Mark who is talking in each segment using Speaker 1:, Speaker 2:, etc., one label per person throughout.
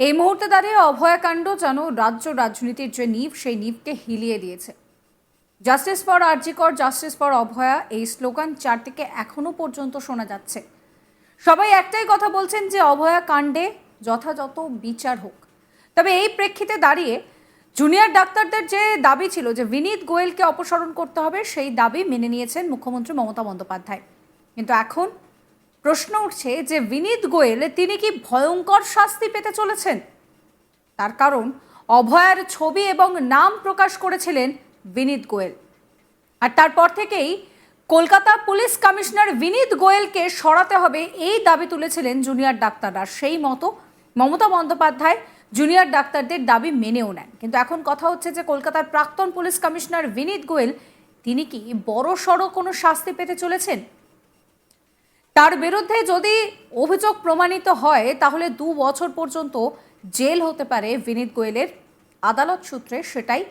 Speaker 1: এই মুহূর্তে দাঁড়িয়ে অভয়াকাণ্ড যেন রাজ্য রাজনীতির যে নিভ সেই নিভকে হিলিয়ে দিয়েছে। জাস্টিস ফর আরজিকর, জাস্টিস ফর অভয়া এই স্লোগান চারদিকে এখনও পর্যন্ত শোনা যাচ্ছে। সবাই একটাই কথা বলছেন যে অভয়া কাণ্ডে যথাযথ বিচার হোক। তবে এই প্রেক্ষিতে দাঁড়িয়ে জুনিয়র ডাক্তারদের যে দাবি ছিল যে বিনীত গোয়েলকে অপসারণ করতে হবে, সেই দাবি মেনে নিয়েছেন মুখ্যমন্ত্রী মমতা বন্দ্যোপাধ্যায়। কিন্তু এখন প্রশ্ন উঠছে যে বিনীত গোয়েল, তিনি কি ভয়ঙ্কর শাস্তি পেতে চলেছেন? তার কারণ, অভয়ার ছবি এবং নাম প্রকাশ করেছিলেন বিনীত গোয়েল। আর তারপর থেকেই কলকাতা পুলিশ কমিশনার বিনীত গোয়েলকে সরাতে হবে এই দাবি তুলেছিলেন জুনিয়র ডাক্তাররা। সেই মতো মমতা বন্দ্যোপাধ্যায় জুনিয়র ডাক্তারদের দাবি মেনেও নেন। কিন্তু এখন কথা হচ্ছে যে কলকাতার প্রাক্তন পুলিশ কমিশনার বিনীত গোয়েল, তিনি কি বড় সড়ো কোনো শাস্তি পেতে চলেছেন? তার বিরুদ্ধে যদি অভিযোগ প্রমাণিত হয়, তাহলে দু বছর পর্যন্ত জেল হতে পারে বিনীত গোয়েলের। আদালত সূত্রে সেটাই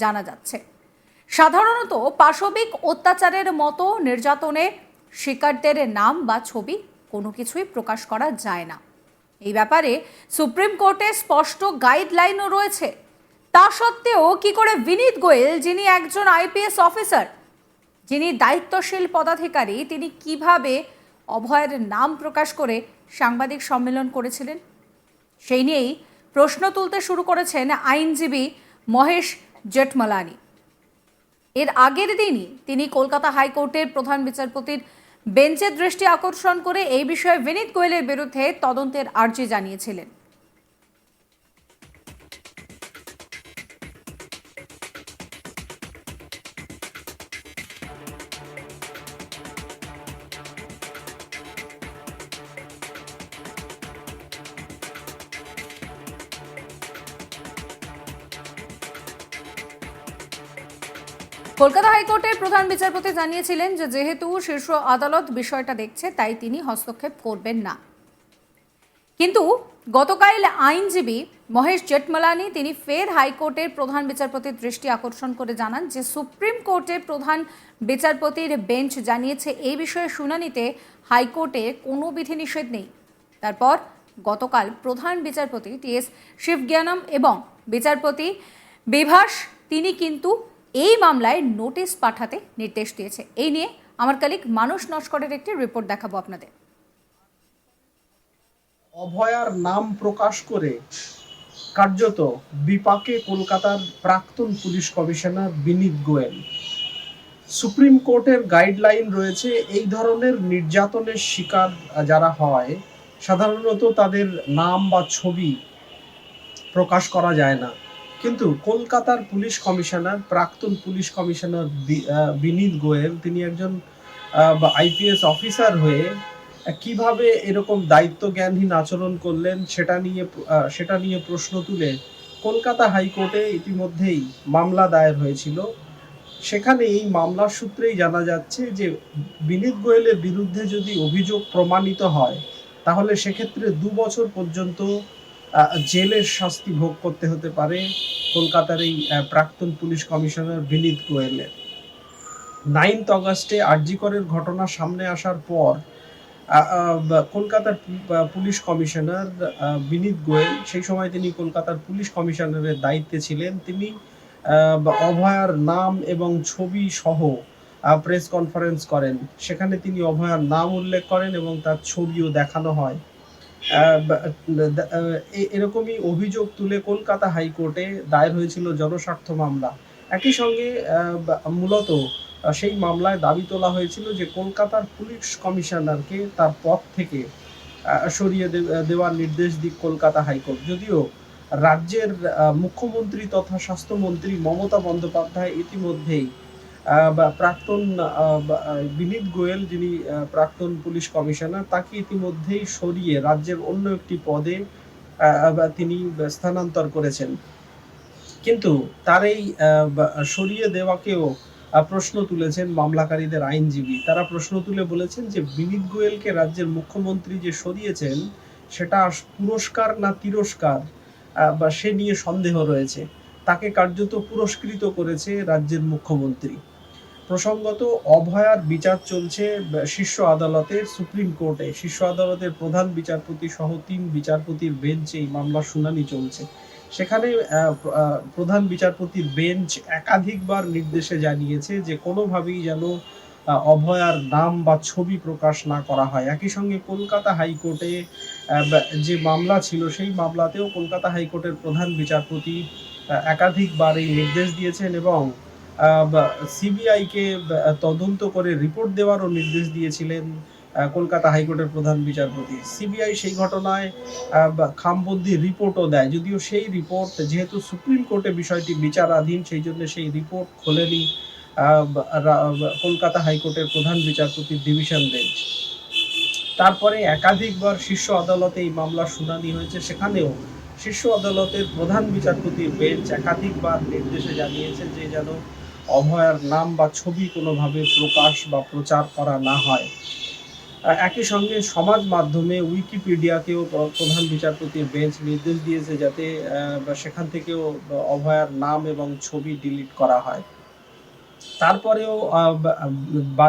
Speaker 1: জানা যাচ্ছে। সাধারণত পাশবিক অত্যাচারের মতো নির্যাতনে শিকারদের নাম বা ছবি কোনো কিছুই প্রকাশ করা যায় না। এই ব্যাপারে সুপ্রিম কোর্টে স্পষ্ট গাইডলাইনও রয়েছে। তা সত্ত্বেও কি করে বিনীত গোয়েল, যিনি একজন আইপিএস অফিসার, যিনি দায়িত্বশীল পদাধিকারী, তিনি কীভাবে অভয়ের নাম প্রকাশ করে সাংবাদিক সম্মেলন করেছিলেন। সেই নিয়েই প্রশ্ন তুলতে শুরু করেছেন আইনজীবী মহেশ জেঠমালানি। এর আগের দিনই তিনি কলকাতা হাইকোর্টের প্রধান বিচারপতির বেঞ্চের দৃষ্টি আকর্ষণ করে এই বিষয়ে বিনীত গোয়েলের বিরুদ্ধে তদন্তের আর্জি জানিয়েছিলেন। কলকাতা হাইকোর্টের প্রধান বিচারপতি জানিয়েছিলেন যে যেহেতু শীর্ষ আদালত বিষয়টা দেখছে, তাই তিনি হস্তক্ষেপ করবেন না। কিন্তু গতকাল আইনজীবী মহেশ জেঠমালানি তিনি ফের হাইকোর্টের প্রধান বিচারপতির দৃষ্টি আকর্ষণ করে জানান যে সুপ্রিম কোর্টের প্রধান বিচারপতির বেঞ্চ জানিয়েছে এই বিষয়ে শুনানিতে হাইকোর্টে কোনো বিধিনিষেধ নেই। তারপর গতকাল প্রধান বিচারপতি টি এস শিবজ্ঞানম এবং বিচারপতি বিভাস, তিনি কিন্তু এই মামলায় নোটিশ পাঠাতে নির্দেশ দিয়েছে। এই নিয়ে আমার কালিক মানুষ নস্করের একটি রিপোর্ট দেখাবো আপনাদের।
Speaker 2: অভয়ার নাম প্রকাশ করে কার্যত বিপাকে কলকাতার প্রাক্তন police commissioner Vineet Goel. Supreme কোর্টের গাইডলাইন রয়েছে এই ধরনের নির্যাতনের শিকার যারা হয়, সাধারণত তাদের নাম বা ছবি প্রকাশ করা যায় না। কিন্তু কলকাতার পুলিশ কমিশনার, প্রাক্তন পুলিশ কমিশনার বিনীত গোয়েল, তিনি একজন আইপিএস অফিসার হয়ে কীভাবে এরকম দায়িত্ব জ্ঞানহীন আচরণ করলেন সেটা নিয়ে সেটা নিয়ে প্রশ্ন তুলে কলকাতা হাইকোর্টে ইতিমধ্যেই মামলা দায়ের হয়েছিল। সেখানে এই মামলার সূত্রেই জানা যাচ্ছে যে বিনীত গোয়েলের বিরুদ্ধে যদি অভিযোগ প্রমাণিত হয়, তাহলে সেক্ষেত্রে দু বছর পর্যন্ত জেলের শাস্তি ভোগ করতে হতে পারে কলকাতার এই প্রাক্তন পুলিশ কমিশনার বিনীত গোয়েলের। নাইনথ অগস্টে আরজিকরের ঘটনা সামনে আসার পর কলকাতার পুলিশ কমিশনার বিনীত গোয়েল, সেই সময় তিনি কলকাতার পুলিশ কমিশনারের দায়িত্বে ছিলেন। তিনি অভয়ার নাম এবং ছবি সহ প্রেস কনফারেন্স করেন। সেখানে তিনি অভয়ার নাম উল্লেখ করেন এবং তার ছবিও দেখানো হয়। এরকমই অভিযোগ তুলে কলকাতা হাইকোর্টে দায়ের হয়েছিল জনস্বার্থ মামলা। একই সঙ্গে মূলত সেই মামলায় দাবি তোলা হয়েছিল যে কলকাতার পুলিশ কমিশনারকে তার পদ থেকে সরিয়ে দেওয়ার নির্দেশ দিক কলকাতা হাইকোর্ট। যদিও রাজ্যের মুখ্যমন্ত্রী তথা স্বাস্থ্যমন্ত্রী মমতা বন্দ্যোপাধ্যায় ইতিমধ্যেই প্রাক্তন বিনীত গোয়েল যিনি প্রাক্তন পুলিশ কমিশনার, তাকে ইতিমধ্যেই সরিয়ে রাজ্যের অন্য একটি পদে তিনি স্থানান্তর করেছেন। কিন্তু তার এই সরিয়ে দেওয়াকেও প্রশ্ন তুলেছেন মামলাকারীদের আইনজীবী। তারা প্রশ্ন তুলে বলেছেন যে, বিনীত গোয়েলকে রাজ্যের মুখ্যমন্ত্রী যে সরিয়েছেন, সেটা পুরস্কার না তিরস্কার বা সে নিয়ে সন্দেহ রয়েছে। তাকে কার্যত পুরস্কৃত করেছে রাজ্যের মুখ্যমন্ত্রী। প্রসঙ্গত, অভয়ার বিচার চলছে শীর্ষ আদালতের, সুপ্রিম কোর্টে। শীর্ষ আদালতের প্রধান বিচারপতি সহ তিন বিচারপতির বেঞ্চে এই মামলার শুনানি চলছে। সেখানে প্রধান বিচারপতির বেঞ্চ একাধিকবার নির্দেশে জানিয়েছে যে, কোনোভাবেই যেন অভয়ার নাম বা ছবি প্রকাশ না করা হয়। একই সঙ্গে কলকাতা হাইকোর্টে যে মামলা ছিল, সেই মামলাতেও কলকাতা হাইকোর্টের প্রধান বিচারপতি একাধিকবার এই নির্দেশ দিয়েছেন এবং সিবিআইকে তদন্ত করে রিপোর্ট দেওয়ারও নির্দেশ দিয়েছিলেন কলকাতা হাইকোর্টের প্রধান বিচারপতি। সিবিআই সেই ঘটনায় খামবন্দি রিপোর্টও দেয়, যদিও সেই রিপোর্ট, যেহেতু সুপ্রিম কোর্টে বিষয়টি বিচারাধীন, সেই জন্য সেই রিপোর্ট খোলেনি কলকাতা হাইকোর্টের প্রধান বিচারপতির ডিভিশন বেঞ্চ। তারপরে একাধিকবার শীর্ষ আদালতে এই মামলার শুনানি হয়েছে, সেখানেও শীর্ষ আদালতের প্রধান বিচারপতির বেঞ্চ একাধিকবার নির্দেশে জানিয়েছে যে যেন অভয়ার নাম বা ছবি কোনোভাবে প্রকাশ বা প্রচার করা না হয়। একই সঙ্গে সমাজ মাধ্যমে উইকিপিডিয়াকেও প্র- প্রধান বিচারপতির বেঞ্চ নির্দেশ দিয়েছে যাতে সেখান থেকেও অভয়ার নাম এবং ছবি ডিলিট করা হয়। তারপরেও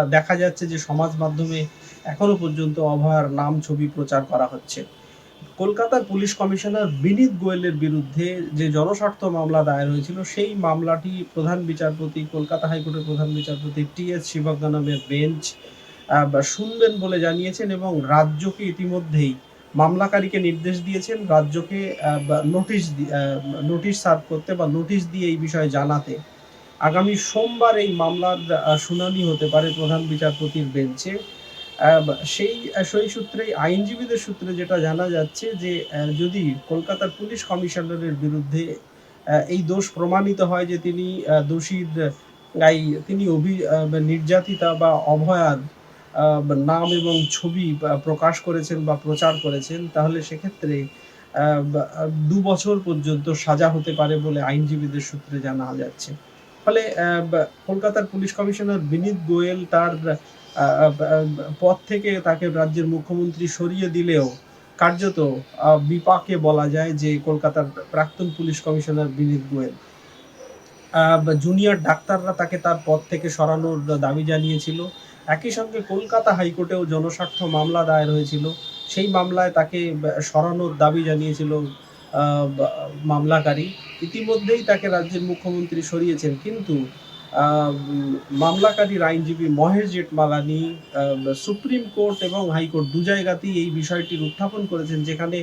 Speaker 2: দেখা যাচ্ছে যে সমাজ মাধ্যমে এখনও পর্যন্ত অভয়ার নাম, ছবি প্রচার করা হচ্ছে। কলকাতার পুলিশ কমিশনার বিনীত গোয়েলের বিরুদ্ধে যে জনস্বার্থ মামলা দায়ের হয়েছিল, সেই মামলাটি প্রধান বিচারপতি, কলকাতা হাইকোর্টের প্রধান বিচারপতি টি এস শিবজ্ঞানমের বেঞ্চ শুনবেন বলে জানিয়েছেন এবং রাজ্যকে ইতিমধ্যেই মামলাকারীকে নির্দেশ দিয়েছেন। রাজ্যকে নোটিশ নোটিশ সার্ভ করতে বা নোটিশ দিয়ে এই বিষয়ে জানাতে। আগামী সোমবার এই মামলার শুনানি হতে পারে প্রধান বিচারপতির বেঞ্চে। সেই সেই সূত্রে আইনজীবীদের সূত্রে যেটা জানা যাচ্ছে যে যদি কলকাতার পুলিশ কমিশনারের বিরুদ্ধে এই দোষ প্রমাণিত হয় যে তিনি দোষীর এই তিনি অভি নির্যাতিতা বা বা নাম এবং ছবি প্রকাশ করেছেন বা প্রচার করেছেন, তাহলে সেক্ষেত্রে দু বছর পর্যন্ত সাজা হতে পারে বলে আইনজীবীদের সূত্রে জানা যাচ্ছে। ফলে কলকাতার পুলিশ কমিশনার বিনীত গোয়েল তার পদ থেকে তাকে রাজ্যের মুখ্যমন্ত্রী সরিয়ে দিলেও কার্যত বিপাকে বলা যায় যে কলকাতার প্রাক্তন police commissioner Vineet Goel. Junior ডাক্তাররা তাকে তার পদ থেকে সরানোর দাবি জানিয়েছিল। একই সঙ্গে কলকাতা হাইকোর্টেও জনস্বার্থ মামলা দায়ের হয়েছিল। সেই মামলায় তাকে সরানোর দাবি জানিয়েছিল মামলাকারী। ইতিমধ্যেই তাকে রাজ্যের মুখ্যমন্ত্রী সরিয়েছেন। কিন্তু মামলাকারীর আইনজীবী মহেশ জেঠমালানি সুপ্রিম কোর্ট এবং হাইকোর্ট দু জায়গাতেই এই বিষয়টির উত্থাপন করেছেন, যেখানে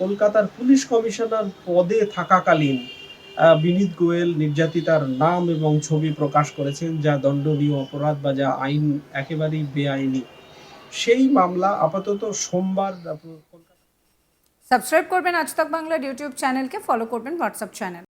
Speaker 2: কলকাতার পুলিশ কমিশনার পদে থাকাকালীন বিনীত গোয়েল নির্যাতিতার নাম এবং ছবি প্রকাশ করেছেন, যা দণ্ডনীয় অপরাধ বা যা আইন একেবারেই বেআইনি। সেই মামলা আপাতত সোমবার
Speaker 1: সাবস্ক্রাইব করবেন আজ তক বাংলার ইউটিউব চ্যানেলকে, ফলো করবেন হোয়াটসঅ্যাপ চ্যানেল।